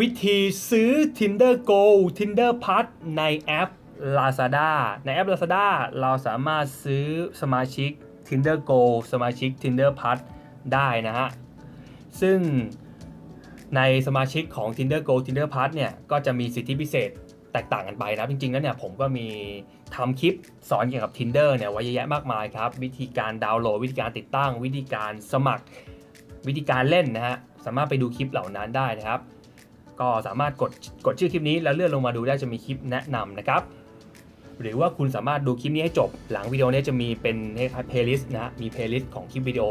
วิธีซื้อ Tinder Go Tinder Plus ในแอป Lazada ในแอป Lazada เราสามารถซื้อสมาชิก Tinder Go สมาชิก Tinder Plus ได้นะฮะ ซึ่งในสมาชิกของ Tinder Go Tinder Plus เนี่ย ก็จะมีสิทธิพิเศษแตกต่างกันไปนะ จริงๆ แล้วเนี่ยผมก็มีทำคลิปสอนเกี่ยวกับ Tinder เนี่ยไว้เยอะแยะมากมายครับ วิธีการดาวน์โหลด วิธีการติดตั้ง วิธีการสมัคร วิธีการเล่นนะฮะ สามารถไปดูคลิปเหล่านั้นได้นะครับ ก็สามารถกดกดชื่อคลิปนี้แล้วเลื่อนลงมาดูได้จะมีคลิปแนะนำนะครับ หรือว่าคุณสามารถดูคลิปนี้ให้จบ หลังวิดีโอนี้จะมีเป็นคล้ายๆเพลย์ลิสต์นะฮะมีเพลย์ลิสต์ของคลิปวิดีโอ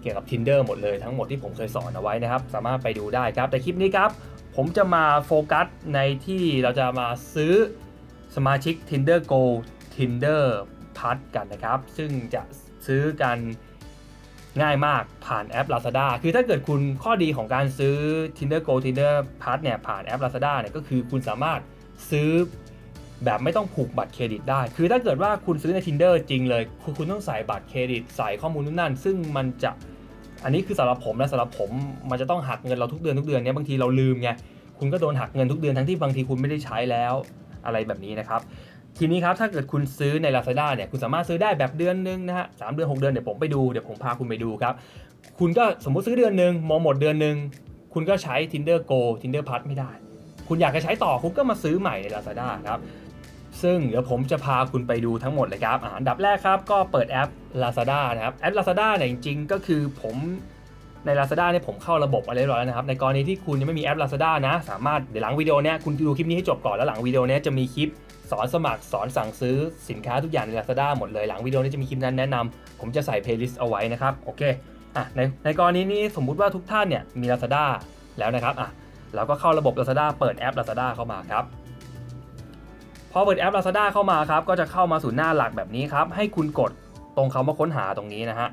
เกี่ยวกับ Tinder หมดเลยทั้งหมดที่ผมเคยสอนเอาไว้นะครับ สามารถไปดูได้ครับ แต่คลิปนี้ครับ ผมจะมาโฟกัสในที่เราจะมาซื้อสมาชิก Tinder Go Tinder Plus กันนะครับ ซึ่งจะซื้อกัน ง่ายมากผ่านแอป Lazada คือถ้าเกิดคุณข้อดีของการซื้อ Tinder Go Tinder Plus เนี่ยผ่านแอป Lazada เนี่ยก็คือคุณสามารถซื้อแบบไม่ต้องผูกบัตรเครดิตได้ คือถ้าเกิดว่าคุณซื้อใน Tinder จริงเลยคุณคุณต้องใส่บัตรเครดิต ใส่ข้อมูลนู่นนั่น ซึ่งมันจะอันนี้คือสำหรับผมและสำหรับผมมันจะต้องหักเงินเราทุกเดือนทุกเดือนเนี่ยบางทีเราลืมไงคุณก็โดนหักเงินทุกเดือนทั้งที่บางทีคุณไม่ได้ใช้แล้วอะไรแบบนี้นะครับ ทีนี้ครับถ้าเกิดคุณซื้อใน Lazada เนี่ยคุณสามารถซื้อได้แบบเดือนนึงนะฮะสามเดือน 6 เดือนเดี๋ยวผมไปดูเดี๋ยวผมพาคุณไปดูครับ คุณก็สมมุติซื้อเดือนหนึ่งมองหมดเดือนหนึ่งคุณก็ใช้ Tinder Go Tinder Plus ไม่ได้ คุณอยากจะใช้ต่อคุณก็มาซื้อใหม่ใน Lazada ครับซึ่งเดี๋ยวผมจะพาคุณไปดูทั้งหมดเลยครับอันดับแรกครับก็เปิดแอป Lazada นะครับแอป Lazada เนี่ยจริงๆ ก็คือผมใน Lazada เนี่ยผมเข้าระบบอะไรเรียบร้อยแล้วนะครับ ในกรณีที่คุณยังไม่มีแอป Lazada นะ สามารถเดี๋ยวหลังวิดีโอเนี้ยคุณดูคลิปนี้ให้จบก่อนแล้วหลังวิดีโอเนี้ยจะมีคลิป สอนสมัครสอนสั่งซื้อสินค้าทุกอย่างใน Lazada หมดเลยหลังวิดีโอนี้จะมีคลิปนั้นแนะนำผมจะใส่ playlist เอาไว้นะครับโอเคอะในในกรณีนี้สมมุติว่าทุกท่านเนี่ยมี Lazada แล้วนะครับอะเราก็เข้าระบบ Lazada เปิดแอป Lazada เข้ามาครับพอเปิดแอป Lazada เข้ามาครับก็จะเข้ามาสู่หน้าหลักแบบนี้ครับให้คุณกดตรงคำว่าค้นหาตรงนี้นะฮะ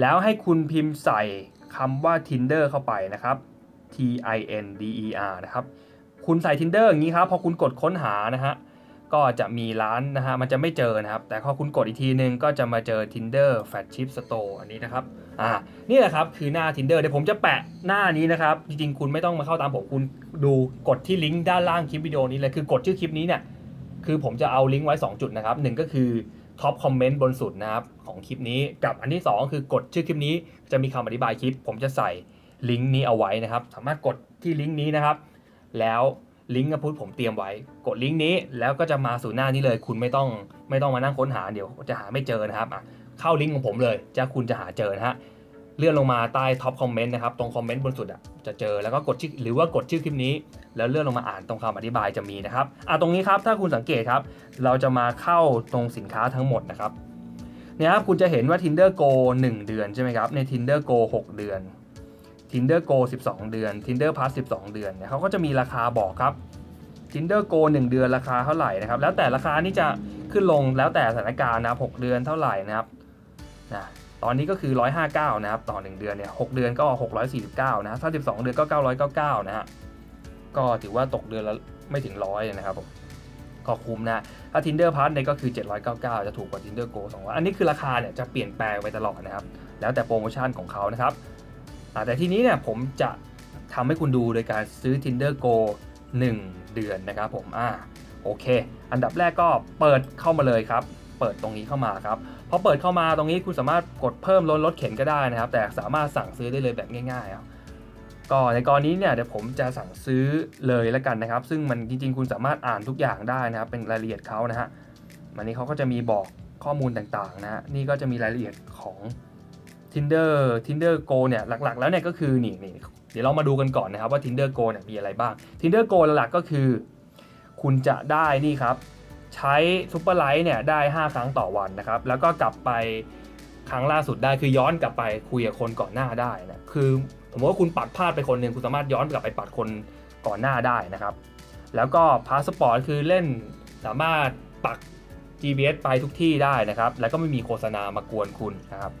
แล้วให้คุณพิมพ์ใส่คำว่า Tinder เข้าไปนะครับ T I N D E R นะครับคุณใส่ Tinder อย่างนี้ครับพอคุณกดค้นหานะฮะ ก็จะมีร้านนะฮะมันจะไม่เจอนะครับ แต่พอคุณกดอีกทีนึงก็จะมาเจอ Tinder Flagship Store อันนี้นะครับอ่านี่แหละครับคือหน้า Tinder เดี๋ยวผมจะแปะหน้านี้นะครับ จริงๆ คุณไม่ต้องมาเข้าตามผมคุณดูกดที่ลิงก์ด้านล่างคลิปวิดีโอนี้เลยคือกดชื่อคลิปนี้เนี่ยคือผมจะเอาลิงก์ไว้ 2 จุดนะครับหนึ่งก็คือท็อปคอมเมนต์บนสุดนะครับของคลิปนี้กับอันที่ 2 คือกดชื่อคลิปนี้จะมีคำอธิบายคลิป ผมจะใส่ลิงก์นี้เอาไว้นะครับ สามารถกดที่ลิงก์นี้นะครับ แล้ว ลิงก์กระพุทผมเตรียมไว้ กดลิงก์นี้แล้วก็จะมาสู่หน้านี้เลย คุณไม่ต้องไม่ต้องมานั่งค้นหาเดี๋ยวจะหาไม่เจอนะครับอะเข้าลิงก์ของผมเลยจะคุณจะหาเจอนะฮะเลื่อนลงมาใต้ท็อปคอมเมนต์นะครับตรงคอมเมนต์บนสุดอะจะเจอแล้วก็กดชื่อหรือว่ากดชื่อคลิปนี้ แล้วเลื่อนลงมาอ่านตรงคำอธิบายจะมีนะครับอะตรงนี้ครับถ้าคุณสังเกตครับ เราจะมาเข้าตรงสินค้าทั้งหมดนะครับเนี่ยครับคุณจะเห็นว่า Tinder Go 1 เดือนใช่ไหมครับใน Tinder Go 6 เดือน Tinder Go 12 เดือน Tinder Plus 12 เดือนเนี่ยเขาก็จะมีราคาบอกครับ Tinder Go 1 เดือนราคาเท่าไหร่นะครับ แล้วแต่ราคานี่จะขึ้นลงแล้วแต่สถานการณ์นะ6เดือนเท่าไหร่นะครับนะตอนนี้ก็คือ 159 นะครับ ต่อ 1 เดือนเนี่ย6เดือนก็ 649 นะถ้า12 เดือนก็ 999 นะฮะ ก็ถือว่าตกเดือนละไม่ถึงร้อยนะครับผมก็คุ้มนะ ถ้า Tinder Plus เนี่ยก็คือ 799 จะถูกกว่า Tinder Go 200อันนี้คือราคาเนี่ยจะเปลี่ยนแปลงไปตลอดนะครับ แล้วแต่โปรโมชั่นของเขานะครับ แต่ทีนี้เนี่ยผมจะทำให้คุณดูโดยการซื้อ Tinder Go 1 เดือนนะครับผมอ่าโอเค อันดับแรกก็เปิดเข้ามาเลยครับ เปิดตรงนี้เข้ามาครับพอเปิดเข้ามาตรงนี้คุณสามารถกดเพิ่มลดลดเข็นก็ได้นะครับ แต่สามารถสั่งซื้อได้เลยแบบง่ายๆครับก็ในกรณีเนี่ยเดี๋ยวผมจะสั่งซื้อเลยแล้วกันนะครับ ซึ่งมันจริงๆ คุณสามารถอ่านทุกอย่างได้นะครับ เป็นรายละเอียดเขานะฮะมันนี้เขาก็จะมีบอกข้อมูลต่างๆนะฮะนี่ก็จะมีรายละเอียดของ Tinder Tinder Go เนี่ยหลักๆ แล้วเนี่ยก็คือนี่นี่เดี๋ยวเรามาดูกันก่อนนะครับว่า Tinder Go เนี่ยมีอะไรบ้าง Tinder Go หลักๆก็คือ คุณจะได้นี่ครับ ใช้ซุปเปอร์ไลท์เนี่ยได้ 5 ครั้งต่อวันนะครับ แล้วก็กลับไปครั้งล่าสุดได้คือย้อนกลับไปคุยกับคนก่อนหน้าได้นะคือสมมติว่าคุณปัดพลาดไปคนหนึ่งคุณสามารถย้อนกลับไปปัดคนก่อนหน้าได้นะครับ แล้วก็พาสปอร์ตคือเล่นสามารถปัก GPS ไปทุกที่ได้นะครับ แล้วก็ไม่มีโฆษณามากวนคุณนะครับ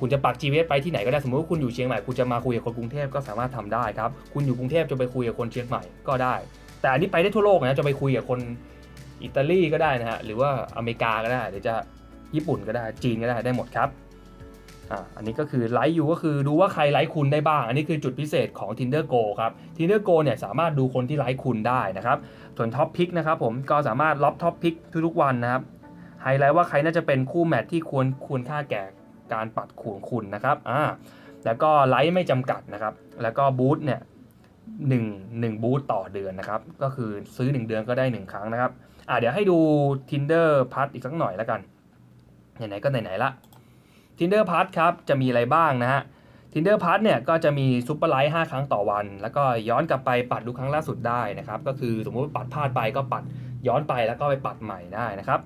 คุณจะปัก GPS ไปที่ไหนก็ได้สมมติว่าคุณอยู่เชียงใหม่คุณจะมาคุยกับคนกรุงเทพก็สามารถทำได้ครับคุณอยู่กรุงเทพจะไปคุยกับคนเชียงใหม่ก็ได้ แต่อันนี้ไปได้ทั่วโลกนะจะไปคุยกับคนอิตาลีก็ได้นะฮะหรือว่าอเมริกาก็ได้หรือจะญี่ปุ่นก็ได้จีนก็ได้ได้หมดครับอะอันนี้ก็คือไลค์อยู่ก็คือดูว่าใครไลค์คุณได้บ้าง อันนี้คือจุดพิเศษของ Tinder Go ครับ Tinder Go เนี่ยสามารถดูคนที่ไลค์คุณได้นะครับส่วนท็อปพิกนะครับผมก็สามารถล็อบท็อปพิกทุกๆวันนะครับไฮไลท์ว่าใครน่าจะเป็นคู่แมทที่ควรควรค่าแก่ การปัดขูนคุณนะครับอ่าแล้วก็ไลค์ไม่จำกัดนะครับ แล้วก็บูธเนี่ยหนึ่งหนึ่งบูธต่อเดือนนะครับ ก็คือซื้อ 1 เดือนก็ได้ 1 ครั้งนะครับอ่าเดี๋ยวให้ดู Tinder พัทอีกสักหน่อยแล้วกัน ไหนๆก็ไหนๆละ Tinder พัทครับ จะมีอะไรบ้างนะฮะ Tinder พัทเนี่ยก็จะมีซุปเปอร์ไลท์5ครั้งต่อวัน แล้วก็ย้อนกลับไปปัดดูครั้งล่าสุดได้นะครับ ก็คือสมมติว่าปัดพลาดไปก็ปัดย้อนไปแล้วก็ไปปัดใหม่ได้นะครับ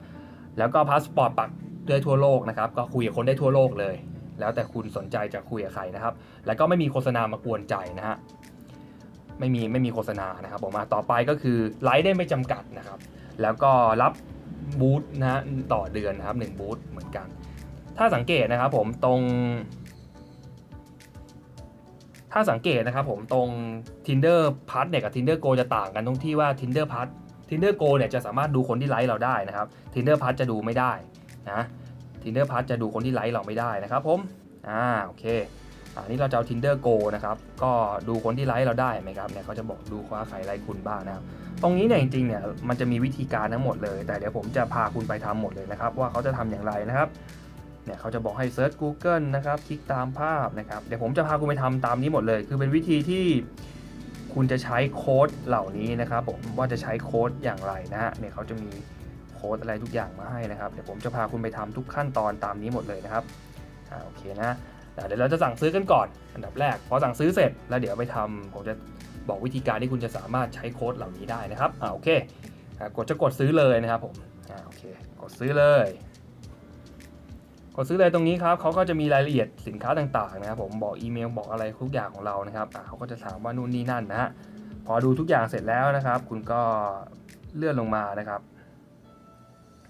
แล้วก็พาสปอร์ตปัด ได้ทั่วโลกนะครับ ก็คุยกับคนได้ทั่วโลกเลย แล้วแต่คุณสนใจจะคุยกับใครนะครับ แล้วก็ไม่มีโฆษณามากวนใจนะฮะไม่มีไม่มีโฆษณานะครับผมมาต่อไปก็คือไลฟ์ได้ไม่จำกัดนะครับ แล้วก็รับบูธนะฮะต่อเดือนนะครับ1บูธเหมือนกัน ถ้าสังเกตนะครับผมตรง ถ้าสังเกตนะครับผมตรง Tinder p a s เนี่ยกับ Tinder Go จะต่างกันตรงที่ว่า Tinder p a s Tinder Go เนี่ยจะสามารถดูคนที่ไลค์เราได้นะครับ Tinder p a s จะดูไม่ได้ นะ Tinder p a s จะดูคนที่ไลค์เราไม่ได้นะครับผมอ่าโอเคอันนี้เราจะเอา Tinder Go นะครับ ก็ดูคนที่ไลค์เราได้ไหมครับ เนี่ยเขาจะบอกดูว่าใครไลค์คุณบ้างนะครับ ตรงนี้เนี่ยจริงๆ เนี่ยมันจะมีวิธีการทั้งหมดเลย แต่เดี๋ยวผมจะพาคุณไปทำหมดเลยนะครับ ว่าเขาจะทำอย่างไรนะครับ เนี่ยเขาจะบอกให้เซิร์ช Google นะครับ คลิกตามภาพนะครับ เดี๋ยวผมจะพาคุณไปทำตามนี้หมดเลย คือเป็นวิธีที่คุณจะใช้โค้ดเหล่านี้นะครับผม ว่าจะใช้โค้ดอย่างไรนะฮะ เนี่ยเขาจะมี ค้ดอะไรทุกอย่างมาให้นะครับ เดี๋ยวผมจะพาคุณไปทำทุกขั้นตอนตามนี้หมดเลยนะครับอ่าโอเคนะเดี๋ยวเราจะสั่งซื้อกันก่อน อันดับแรก พอสั่งซื้อเสร็จแล้วเดี๋ยวไปทำผมจะบอกวิธีการที่คุณจะสามารถใช้โค้ดเหล่านี้ได้นะครับอ่าโอเคกดจะกดซื้อเลยนะครับผมอ่าโอเคกดซื้อเลย กดซื้อเลยตรงนี้ครับเขาก็จะมีรายละเอียดสินค้าต่างๆนะครับ ผมบอกอีเมลบอกอะไรทุกอย่างของเรานะครับอ่าเขาก็จะถามว่านู่นนี่นั่นนะฮะพอดูทุกอย่างเสร็จแล้วนะครับ คุณก็เลื่อนลงมานะครับ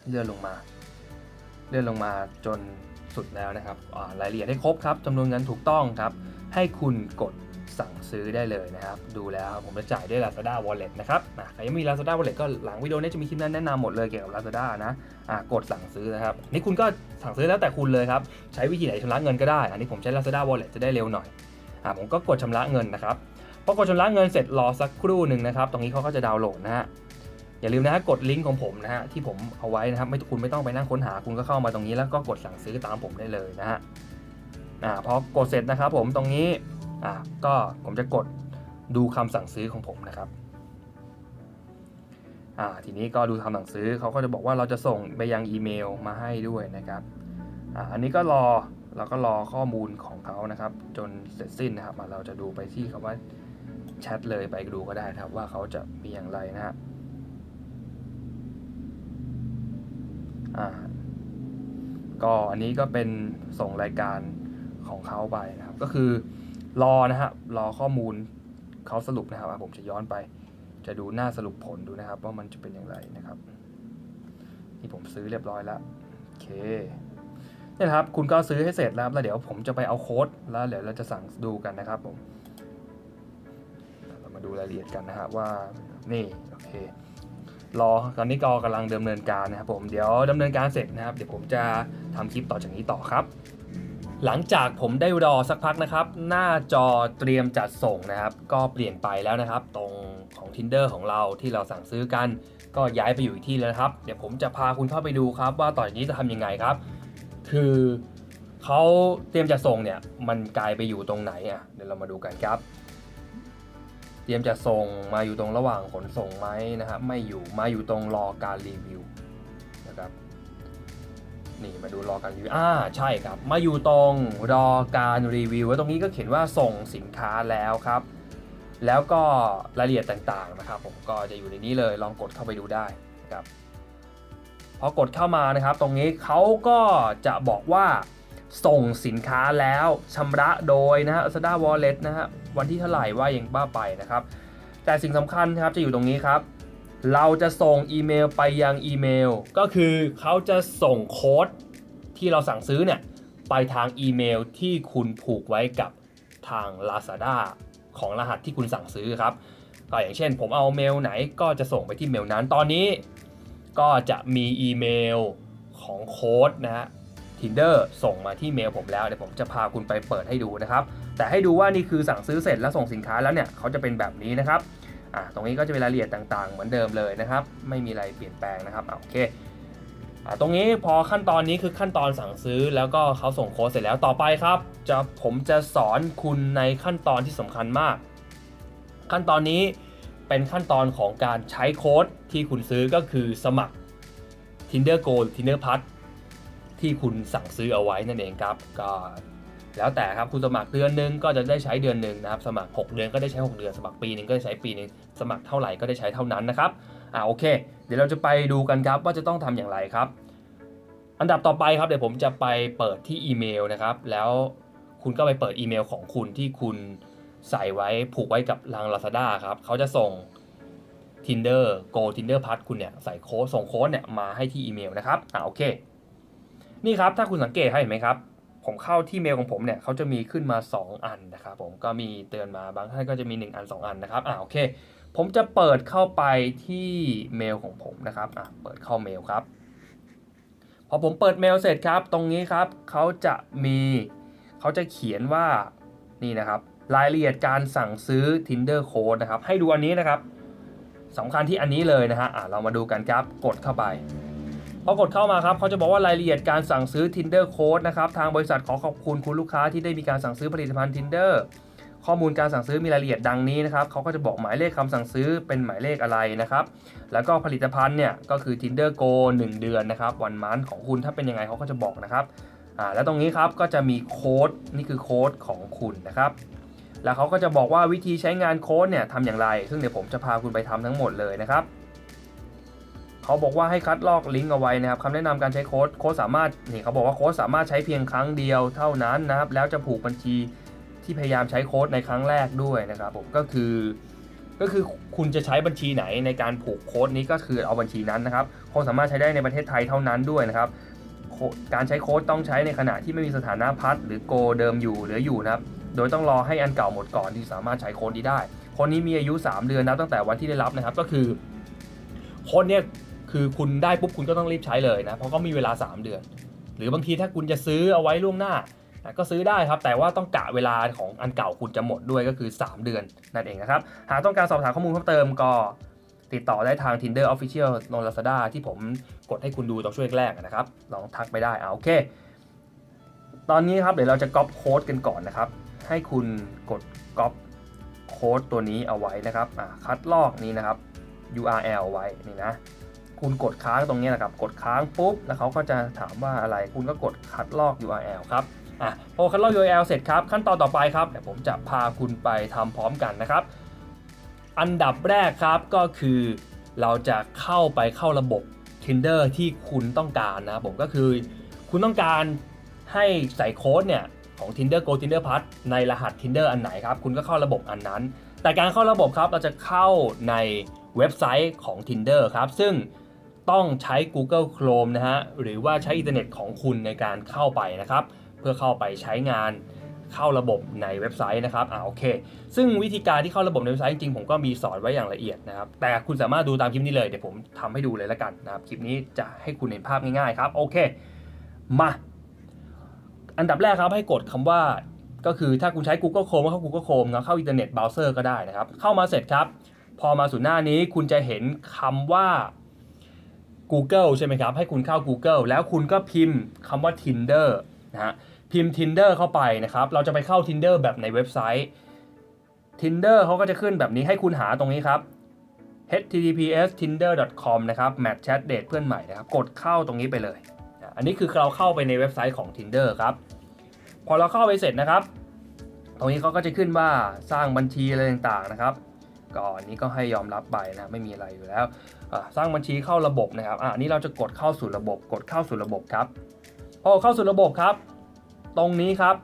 เลื่อนลงมา เลื่อนลงมาจนสุดแล้วนะครับรายละเอียดให้ครบครับจำนวนเงินถูกต้องครับ ให้คุณกดสั่งซื้อได้เลยนะครับ ดูแล้วผมจะจ่ายด้วย Lazada Wallet นะครับใครยังไม่มี Lazada Wallet ก็หลังวิดีโอนี้จะมีคลิปนั้นแนะนำหมดเลยเกี่ยวกับ Lazada นะะกดสั่งซื้อนะครับ นี่คุณก็สั่งซื้อแล้วแต่คุณเลยครับ ใช้วิธีไหนชำระเงินก็ได้ อันนี้ผมใช้ Lazada Wallet จะได้เร็วหน่อยอผมก็กดชำระเงินนะครับพอกดชำระเงินเสร็จรอสักครู่หนึ่งนะครับ ตรงนี้เขาก็จะดาวน์โหลดนะฮะ อย่าลืมนะฮะกดลิงก์ของผมนะฮะที่ผมเอาไว้นะครับไม่คุณไม่ต้องไปนั่งค้นหาคุณก็เข้ามาตรงนี้แล้วก็กดสั่งซื้อตามผมได้เลยนะฮะอ่าพอกดเสร็จนะครับผมตรงนี้อ่าก็ผมจะกดดูคำสั่งซื้อของผมนะครับอ่าทีนี้ก็ดูคำสั่งซื้อเขาก็จะบอกว่าเราจะส่งไปยังอีเมลมาให้ด้วยนะครับอ่าอันนี้ก็รอเราก็รอข้อมูลของเขานะครับ จนเสร็จสิ้นนะครับเราจะดูไปที่คำว่าแชทเลยไปดูก็ได้นะครับว่าเขาจะมีอย่างไรนะฮะ อ่าก็อันนี้ก็เป็นส่งรายการของเขาไปนะครับ ก็คือรอนะครับรอข้อมูลเขาสรุปนะครับผมจะย้อนไป จะดูหน้าสรุปผลดูนะครับ ว่ามันจะเป็นอย่างไรนะครับนี่ผมซื้อเรียบร้อยแล้วโอเคนี่ครับคุณก็ซื้อให้เสร็จแล้วแล้วเดี๋ยวผมจะไปเอาโค้ดแล้วเดี๋ยวเราจะสั่งดูกันนะครับผมเรามาดูรายละเอียดกันนะครับว่านี่โอเค รอตอนนี้ก็กำลังดำเนินการนะครับผมเดี๋ยวดำเนินการเสร็จนะครับ เดี๋ยวผมจะทำคลิปต่อจากนี้ต่อครับ หลังจากผมได้รอสักพักนะครับ หน้าจอเตรียมจัดส่งนะครับ ก็เปลี่ยนไปแล้วนะครับ ตรงของ Tinder ของเราที่เราสั่งซื้อกัน ก็ย้ายไปอยู่อีกที่แล้วครับ เดี๋ยวผมจะพาคุณเข้าไปดูครับว่าต่อจากนี้จะทำยังไงครับ คือเขาเตรียมจะส่งเนี่ยมันกลายไปอยู่ตรงไหนอะเดี๋ยวเรามาดูกันครับ เตรียมจะส่งมาอยู่ตรงระหว่างขนส่งไหมนะครับไม่อยู่มาอยู่ตรงรอการรีวิวนะครับนี่มาดูรอการรีวิวอ่าใช่ครับ มาอยู่ตรงรอการรีวิวแล้วตรงนี้ก็เขียนว่าส่งสินค้าแล้วครับ แล้วก็รายละเอียดต่างๆนะครับ ผมก็จะอยู่ในนี้เลยลองกดเข้าไปดูได้นะครับพอกดเข้ามานะครับ ตรงนี้เขาก็จะบอกว่าส่งสินค้าแล้วชำระโดยนะฮะ Lazada Wallet นะฮะ วันที่เท่าไหร่ว่ายังบ้าไปนะครับ แต่สิ่งสำคัญครับจะอยู่ตรงนี้ครับ เราจะส่งอีเมลไปยังอีเมล ก็คือเขาจะส่งโค้ดที่เราสั่งซื้อเนี่ยไปทางอีเมลที่คุณผูกไว้กับทาง Lazada ของรหัสที่คุณสั่งซื้อครับก็อย่างเช่น ผมเอาเมลไหนก็จะส่งไปที่เมลนั้นตอนนี้ ก็จะมีอีเมลของโค้ดนะฮะ Tinder ส่งมาที่เมลผมแล้วเดี๋ยวผมจะพาคุณไปเปิดให้ดูนะครับ แต่ให้ดูว่านี่คือสั่งซื้อเสร็จแล้วส่งสินค้าแล้วเนี่ยเขาจะเป็นแบบนี้นะครับอ่าตรงนี้ก็จะเป็นรายละเอียดต่างๆ เหมือนเดิมเลยนะครับ ไม่มีอะไรเปลี่ยนแปลงนะครับอ่าโอเคอ่าตรงนี้พอขั้นตอนนี้คือขั้นตอนสั่งซื้อแล้วก็เขาส่งโค้ดเสร็จแล้วต่อไปครับ จะผมจะสอนคุณในขั้นตอนที่สำคัญมาก ขั้นตอนนี้เป็นขั้นตอนของการใช้โค้ดที่คุณซื้อก็คือสมัคร Tinder Go หรือ Tinder Plus ที่คุณสั่งซื้อเอาไว้นั่นเองครับ ก็แล้วแต่ครับคุณสมัครเดือนหนึ่งก็จะได้ใช้เดือนหนึ่งนะครับ สมัคร 6 เดือนก็ได้ใช้ 6 เดือน สมัครปีหนึ่งก็ได้ใช้ปีหนึ่งสมัครเท่าไหร่ก็ได้ใช้เท่านั้นนะครับอ่าโอเค เดี๋ยวเราจะไปดูกันครับว่าจะต้องทำอย่างไรครับ อันดับต่อไปครับเดี๋ยวผมจะไปเปิดที่อีเมลนะครับ แล้วคุณก็ไปเปิดอีเมลของคุณที่คุณใส่ไว้ผูกไว้กับราง Lazada ครับเขาจะส่ง Tinder Go Tinder Plus คุณเนี่ยใส่โค้ดส่งโค้ดเนี่ยมาให้ที่อีเมลนะครับอ่าโอเค นี่ครับถ้าคุณสังเกตให้เห็นไหมครับ ผมเข้าที่เมลของผมเนี่ยเขาจะมีขึ้นมา 2 อันนะครับผมก็มีเตือนมาบางท่านก็จะมี 1 อัน 2 อันนะครับอ่าโอเค ผมจะเปิดเข้าไปที่เมลของผมนะครับอะเปิดเข้าเมลครับพอผมเปิดเมลเสร็จครับ ตรงนี้ครับเขาจะมีเขาจะเขียนว่านี่นะครับรายละเอียดการสั่งซื้อ Tinder Code นะครับ ให้ดูอันนี้นะครับสำคัญที่อันนี้เลยนะฮะอะเรามาดูกันครับ กดเข้าไป พอกดเข้ามาครับเขาจะบอกว่ารายละเอียดการสั่งซื้อ Tinder Code นะครับทางบริษัทขอขอบคุณคุณลูกค้าที่ได้มีการสั่งซื้อผลิตภัณฑ์ Tinder ข้อมูลการสั่งซื้อมีรายละเอียดดังนี้นะครับเขาก็จะบอกหมายเลขคำสั่งซื้อเป็นหมายเลขอะไรนะครับ แล้วก็ผลิตภัณฑ์เนี่ยก็คือ Tinder Go 1 เดือนนะครับ วันมันของคุณถ้าเป็นยังไงเขาก็จะบอกนะครับอ่าแล้วตรงนี้ครับก็จะมีโค้ดนี่คือโค้ดของคุณนะครับ แล้วเขาก็จะบอกว่าวิธีใช้งานโค้ดเนี่ยทำอย่างไร ซึ่งเดี๋ยวผมจะพาคุณไปทำทั้งหมดเลยนะครับ เขาบอกว่าให้คัดลอกลิงก์เอาไว้นะครับคำแนะนำการใช้โค้ดโค้ดสามารถนี่เขาบอกว่าโค้ดสามารถใช้เพียงครั้งเดียวเท่านั้นนะครับ แล้วจะผูกบัญชีที่พยายามใช้โค้ดในครั้งแรกด้วยนะครับผมก็คือก็คือคุณจะใช้บัญชีไหนในการผูกโค้ดนี้ก็คือเอาบัญชีนั้นนะครับโค้ดสามารถใช้ได้ในประเทศไทยเท่านั้นด้วยนะครับการใช้โค้ดต้องใช้ในขณะที่ไม่มีสถานะพัดหรือโกเดิมอยู่เหลืออยู่นะครับโดยต้องรอให้อันเก่าหมดก่อนที่สามารถใช้โค้ดนี้ได้ค้ดนี้มีอายุ 3 เดือนนับตั้งแต่วันที่ได้รับนะครับก็คือค้ดเนี่ย คือคุณได้ปุ๊บคุณก็ต้องรีบใช้เลยนะ เพราะก็มีเวลา 3 เดือน หรือบางทีถ้าคุณจะซื้อเอาไว้ล่วงหน้าก็ซื้อได้ครับ แต่ว่าต้องกะเวลาของอันเก่าคุณจะหมดด้วยก็คือ 3 เดือนนั่นเองนะครับ หากต้องการสอบถามข้อมูลเพิ่มเติมก็ติดต่อได้ทาง Tinder Official น Lazada ที่ผมกดให้คุณดูตรงช่วงแรกนะครับ ลองทักไปได้อ่าโอเค ตอนนี้ครับเดี๋ยวเราจะก๊อปโค้ดกันก่อนนะครับ ให้คุณกดก๊อปโค้ดตัวนี้เอาไว้นะครับคัดลอกนี้นะครับ URL ไว้นี่นะ คุณกดค้างตรงนี้นะครับ กดค้างปุ๊บ แล้วเขาก็จะถามว่าอะไร คุณก็กดคัดลอก URL ครับอะพอคัดลอก URL เสร็จครับ ขั้นตอนต่อไปครับเดี๋ยวผมจะพาคุณไปทำพร้อมกันนะครับ อันดับแรกครับก็คือ เราจะเข้าไปเข้าระบบ Tinder ที่คุณต้องการนะผมก็คือ คุณต้องการให้ใส่โค้ดเนี่ยของ Tinder Go Tinder Plus ในรหัส Tinder อันไหนครับ คุณก็เข้าระบบอันนั้น แต่การเข้าระบบครับเราจะเข้าในเว็บไซต์ของ Tinder ครับ ซึ่ง ต้องใช้ Google Chrome นะฮะหรือว่าใช้อินเทอร์เน็ตของคุณในการเข้าไปนะครับ เพื่อเข้าไปใช้งานเข้าระบบในเว็บไซต์นะครับอ่าโอเค ซึ่งวิธีการที่เข้าระบบในเว็บไซต์จริงๆผมก็มีสอนไว้อย่างละเอียดนะครับ แต่คุณสามารถดูตามคลิปนี้เลย เดี๋ยวผมทำให้ดูเลยละกันนะครับ คลิปนี้จะให้คุณเห็นภาพง่ายๆครับ โอเค มา อันดับแรกครับให้กดคำว่า ก็คือถ้าคุณใช้ Google Chrome ก็เข้า Google Chrome นะเข้าอินเทอร์เน็ตเบราว์เซอร์ก็ได้นะครับ เข้ามาเสร็จครับ พอมาสู่หน้านี้คุณจะเห็นคำว่า Google ใช่ไหมครับ ให้คุณเข้า Google แล้วคุณก็พิมพ์คำว่า Tinder นะฮะ พิมพ์ Tinder เข้าไปนะครับ เราจะไปเข้า Tinder แบบในเว็บไซต์ Tinder เขาก็จะขึ้นแบบนี้ให้คุณหาตรงนี้ครับ https tinder.com นะครับ match chat date เพื่อนใหม่นะครับ กดเข้าตรงนี้ไปเลย อันนี้คือเราเข้าไปในเว็บไซต์ของ Tinder ครับ พอเราเข้าไปเสร็จนะครับ ตรงนี้เขาก็จะขึ้นว่าสร้างบัญชีอะไรต่างๆนะครับ ก่อนนี้ก็ให้ยอมรับไปนะ ไม่มีอะไรอยู่แล้ว สร้างบัญชีเข้าระบบนะครับอันนี้เราจะกดเข้าสู่ระบบ กดเข้าสู่ระบบครับพอเข้าสู่ระบบครับ ตรงนี้ครับ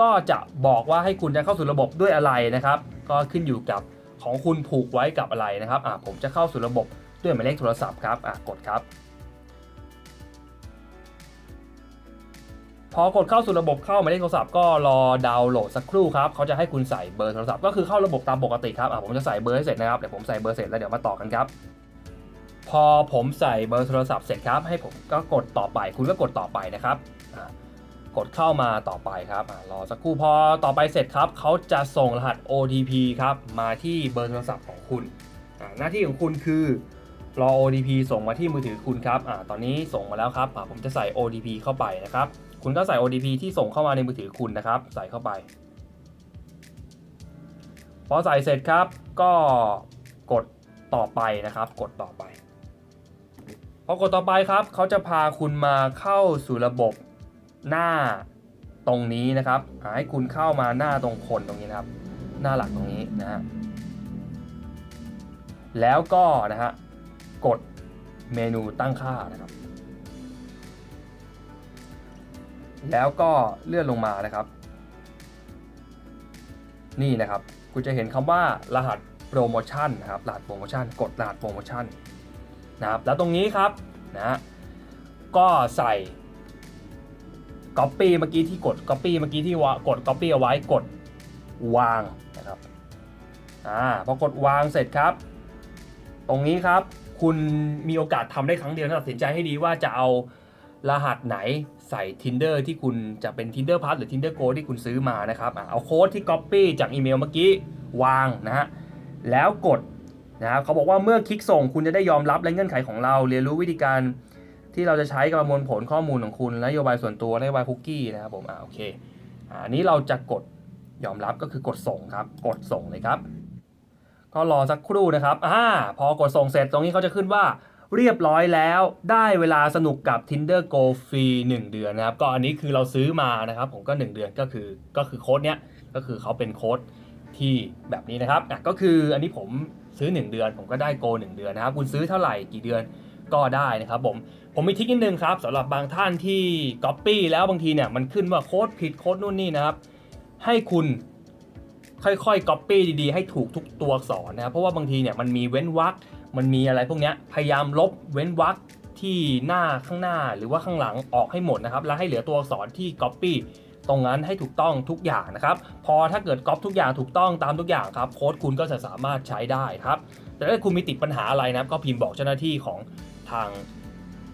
ก็จะบอกว่าให้คุณจะเข้าสู่ระบบด้วยอะไรนะครับ ก็ขึ้นอยู่กับของคุณผูกไว้กับอะไรนะครับอะผมจะเข้าสู่ระบบด้วยหมายเลขโทรศัพท์ครับอะกดครับ พอกดเข้าสู่ระบบเข้าหมายเลขโทรศัพท์ก็รอดาวน์โหลดสักครู่ครับเขาจะให้คุณใส่เบอร์โทรศัพท์ก็คือเข้าระบบตามปกติครับอะผมจะใส่เบอร์ให้เสร็จนะครับเดี๋ยวผมใส่เบอร์เสร็จแล้วเดี๋ยวมาต่อกันครับ พอผมใส่เบอร์โทรศัพท์เสร็จครับ ให้ผมก็กดต่อไป คุณก็กดต่อไปนะครับกดเข้ามาต่อไปครับรอสักครู่พอต่อไปเสร็จครับเขาจะส่งรหัส OTP ครับมาที่เบอร์โทรศัพท์ของคุณหน้าที่ของคุณคือรอ OTP ส่งมาที่มือถือคุณครับอตอนนี้ส่งมาแล้วครับผมจะใส่ OTP เข้าไปนะครับ คุณก็ใส่ OTP ที่ส่งเข้ามาในมือถือคุณนะครับ ใส่เข้าไป พอใส่เสร็จครับก็กดต่อไปนะครับ กดต่อไป พอกดต่อไปครับเขาจะพาคุณมาเข้าสู่ระบบหน้าตรงนี้นะครับให้คุณเข้ามาหน้าตรงคนตรงนี้นะครับ หน้าหลักตรงนี้นะฮะแล้วก็นะฮะกดเมนูตั้งค่านะครับ แล้วก็เลื่อนลงมานะครับ นี่นะครับ คุณจะเห็นคำว่ารหัสโปรโมชั่นนะครับรหัสโปรโมชั่น กดรหัสโปรโมชั่น นะครับแล้วตรงนี้ครับนะก็ใส่ Copy เมื่อกี้ที่กด Copy เมื่อกี้ที่วากด Copy เอาไว้กดวางนะครับอ่าพอกดวางเสร็จครับ ตรงนี้ครับคุณมีโอกาสทำได้ครั้งเดียวนะตัดสินใจให้ดีว่าจะเอารหัสไหนใส่ Tinder ที่คุณจะเป็น Tinder Pass หรือ Tinder Go ที่คุณซื้อมานะครับ เอาโค้ดที่ Copy จากอีเมลเมื่อกี้วางนะฮะ แล้วกด นะครับเขาบอกว่าเมื่อคลิกส่งคุณจะได้ยอมรับและเงื่อนไขของเรา เรียนรู้วิธีการที่เราจะใช้ประมวลผลข้อมูลของคุณและนโยบายส่วนตัวและนโยบายคุกกี้นะครับผมอ่าโอเคอ่าอันนี้เราจะกดยอมรับก็คือกดส่งครับ กดส่งเลยครับ ก็รอสักครู่นะครับอ่าพอกดส่งเสร็จตรงนี้เขาจะขึ้นว่าเรียบร้อยแล้วได้เวลาสนุกกับ Tinder Go ฟรี1 เดือนนะครับ ก็อันนี้คือเราซื้อมานะครับ ผมก็ 1 เดือนก็คือก็คือโค้ดเนี้ยก็คือเขาเป็นโค้ดที่แบบนี้นะครับก็คืออันนี้ผม ซื้อ 1 เดือน ผมก็ได้ Go 1เดือนนะครับ คุณซื้อเท่าไหร่กี่เดือนก็ได้นะครับผม ผมมีทริคนิดนึงครับสำหรับบางท่านที่ Copy แล้วบางทีเนี่ยมันขึ้นว่าโค้ดผิดโค้ดนู่นนี่นะครับ ให้คุณค่อยๆ copy ดีๆ ให้ถูกทุกตัวอักษรนะครับเพราะว่าบางทีเนี่ยมันมีเว้นวรรคมันมีอะไรพวกนี้พยายามลบเว้นวรรคที่หน้าข้างหน้าหรือว่าข้างหลังออกให้หมดนะครับ แล้วให้เหลือตัวอักษรที่ copy ตรงนั้นให้ถูกต้องทุกอย่างนะครับ พอถ้าเกิดก๊อปทุกอย่างถูกต้องตามทุกอย่างครับโค้ดคุณก็จะสามารถใช้ได้ครับ แต่ถ้าคุณมีติดปัญหาอะไรนะครับ ก็พิมพ์บอกเจ้าหน้าที่ของทาง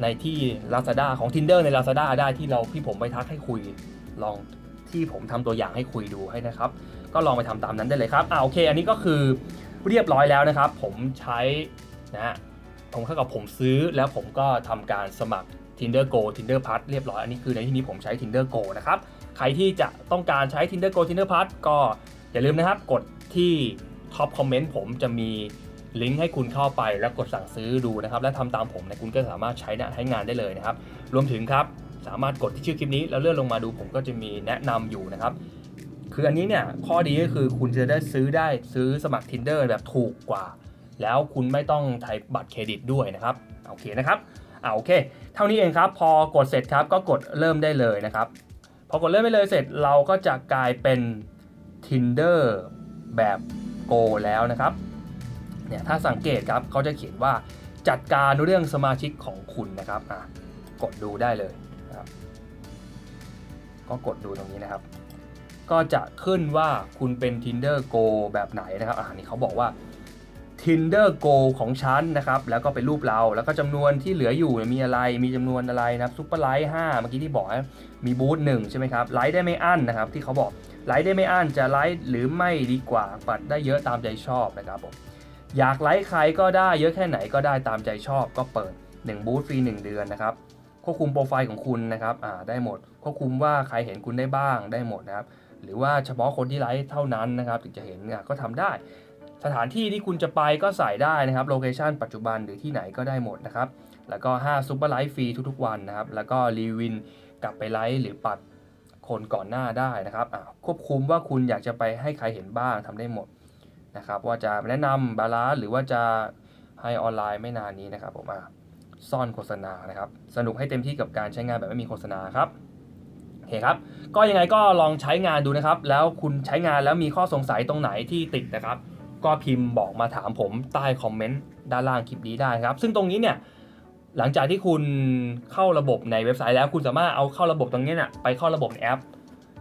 ในที่ Lazada ของ Tinder ใน Lazada ได้ที่เราที่ผมไปทักให้คุยลองที่ผมทำตัวอย่างให้คุยดูให้นะครับ ก็ลองไปทำตามนั้นได้เลยครับอ่าโอเค อันนี้ก็คือเรียบร้อยแล้วนะครับ ผมใช้นะผมเข้ากับผมซื้อแล้วผมก็ทำการสมัคร Tinder Go Tinder Plus เรียบร้อย อันนี้คือในที่นี้ผมใช้ Tinder Go นะครับ ใครที่จะต้องการใช้ Tinder Go Tinder Plus ก็อย่าลืมนะครับ กดที่ท็อปคอมเมนต์ผมจะมีลิงก์ให้คุณเข้าไปแล้วกดสั่งซื้อดูนะครับ และทำตามผมนะคุณก็สามารถใช้นะใช้งานได้เลยนะครับ รวมถึงครับสามารถกดที่ชื่อคลิปนี้ แล้วเลื่อนลงมาดูผมก็จะมีแนะนำอยู่นะครับคืออันนี้เนี่ยข้อดีก็คือคุณจะได้ซื้อได้ซื้อสมัคร Tinder แบบถูกกว่า แล้วคุณไม่ต้องใช้บัตรเครดิตด้วยนะครับ โอเคนะครับ อ่าโอเค เท่านี้เองครับ พอกดเสร็จครับก็กดเริ่มได้เลยนะครับ พอกดเริ่มไปเลยเสร็จเราก็จะกลายเป็น Tinder แบบ Go แล้วนะครับ เนี่ยถ้าสังเกตครับเขาจะเขียนว่าจัดการเรื่องสมาชิกของคุณนะครับอะกดดูได้เลยนะครับ ก็กดดูตรงนี้นะครับ ก็จะขึ้นว่าคุณเป็น Tinder Go แบบไหนนะครับอ่านี่เขาบอกว่า Tinder Go ของฉันนะครับ แล้วก็เป็นรูปเรา แล้วก็จำนวนที่เหลืออยู่มีอะไร มีจำนวนอะไรนะครับซุปเปอร์ไลท์5เมื่อกี้ที่บอกนะมีบูธหนึ่งใช่ไหมครับ ไลท์ได้ไม่อั้นนะครับ ที่เขาบอก ไลท์ได้ไม่อั้น จะไลท์หรือไม่ดีกว่า ปัดได้เยอะตามใจชอบนะครับผม อยากไลท์ใครก็ได้เยอะแค่ไหนก็ได้ตามใจชอบ ก็เปิด 1 บูธฟรี 1 เดือนนะครับ ควบคุมโปรไฟล์ของคุณนะครับ อ่า ได้หมด ควบคุมว่าใครเห็นคุณได้บ้าง ได้หมดนะครับ หรือว่าเฉพาะคนที่ไลฟ์เท่านั้นนะครับ ถึงจะเห็นเนี่ยก็ทำได้ สถานที่ที่คุณจะไปก็ใส่ได้นะครับโลเคชันปัจจุบันหรือที่ไหนก็ได้หมดนะครับแล้วก็5ซุปเปอร์ไลฟ์ฟรีทุกๆวันนะครับแล้วก็รีวินกลับไปไลฟ์หรือปัดคนก่อนหน้าได้นะครับอ่าควบคุมว่าคุณอยากจะไปให้ใครเห็นบ้างทำได้หมดนะครับว่าจะแนะนำบาลานซ์หรือว่าจะให้ออนไลน์ไม่นานนี้นะครับผมอ่าซ่อนโฆษณานะครับสนุกให้เต็มที่กับการใช้งานแบบไม่มีโฆษณาครับโอเคครับก็ยังไงก็ลองใช้งานดูนะครับ แล้วคุณใช้งานแล้วมีข้อสงสัยตรงไหนที่ติดนะครับ ก็พิมพ์บอกมาถามผมใต้คอมเมนต์ด้านล่างคลิปนี้ได้ครับ ซึ่งตรงนี้เนี่ยหลังจากที่คุณเข้าระบบในเว็บไซต์แล้ว คุณสามารถเอาเข้าระบบตรงนี้เนี่ยไปเข้าระบบในแอป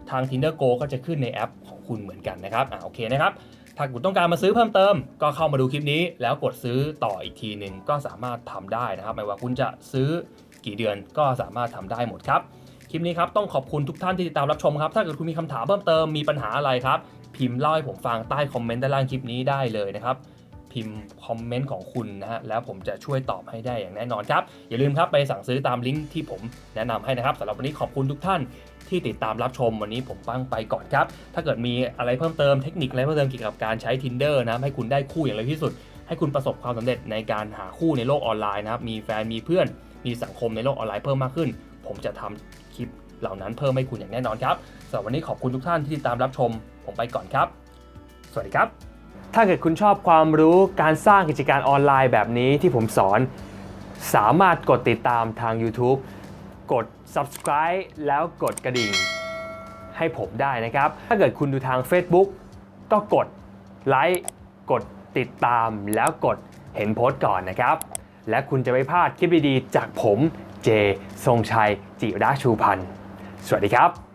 ทาง Tinder Go ก็จะขึ้นในแอปของคุณเหมือนกันนะครับอ่าโอเคนะครับถ้าคุณต้องการมาซื้อเพิ่มเติม ก็เข้ามาดูคลิปนี้ แล้วกดซื้อต่ออีกทีหนึ่งก็สามารถทำได้นะครับไม่ว่าคุณจะซื้อกี่เดือนก็สามารถทำได้หมดครับคลิปนี้ครับต้องขอบคุณทุกท่านที่ติดตามรับชมครับถ้าเกิดคุณมีคำถามเพิ่มเติมมีปัญหาอะไรครับ พิมพ์เล่าให้ผมฟังใต้คอมเมนต์ด้านล่างคลิปนี้ได้เลยนะครับ พิมพ์คอมเมนต์ของคุณนะฮะแล้วผมจะช่วยตอบให้ได้อย่างแน่นอนครับ อย่าลืมครับไปสั่งซื้อตามลิงก์ที่ผมแนะนำให้นะครับสำหรับวันนี้ขอบคุณทุกท่านที่ติดตามรับชมวันนี้ผมปั้งไปก่อนครับ ถ้าเกิดมีอะไรเพิ่มเติมเทคนิคอะไรเพิ่มเติมเกี่ยวกับการใช้ tinder นะครับให้คุณได้คู่อย่างเร็วที่สุด ให้คุณประสบความสำเร็จในการหาคู่ในโลกออนไลน์นะครับมีแฟนมีเพื่อน มีสังคมในโลกออนไลน์เพิ่มมากขึ้น ผมจะทำคลิปเหล่านั้นเพิ่มให้คุณอย่างแน่นอนครับสำหรับวันนี้ขอบคุณทุกท่านที่ติดตามรับชม ผมไปก่อนครับ สวัสดีครับ ถ้าเกิดคุณชอบความรู้การสร้างกิจการออนไลน์แบบนี้ที่ผมสอน สามารถกดติดตามทาง YouTube กด subscribe แล้วกดกระดิ่ง ให้ผมได้นะครับ ถ้าเกิดคุณดูทาง Facebook ก็กดไลค์กดติดตามแล้วกดเห็นโพสต์ก่อนนะครับ และคุณจะไม่พลาดคลิปดีๆ จากผมเจทรงชัยจิราชูพันธ์สวัสดีครับ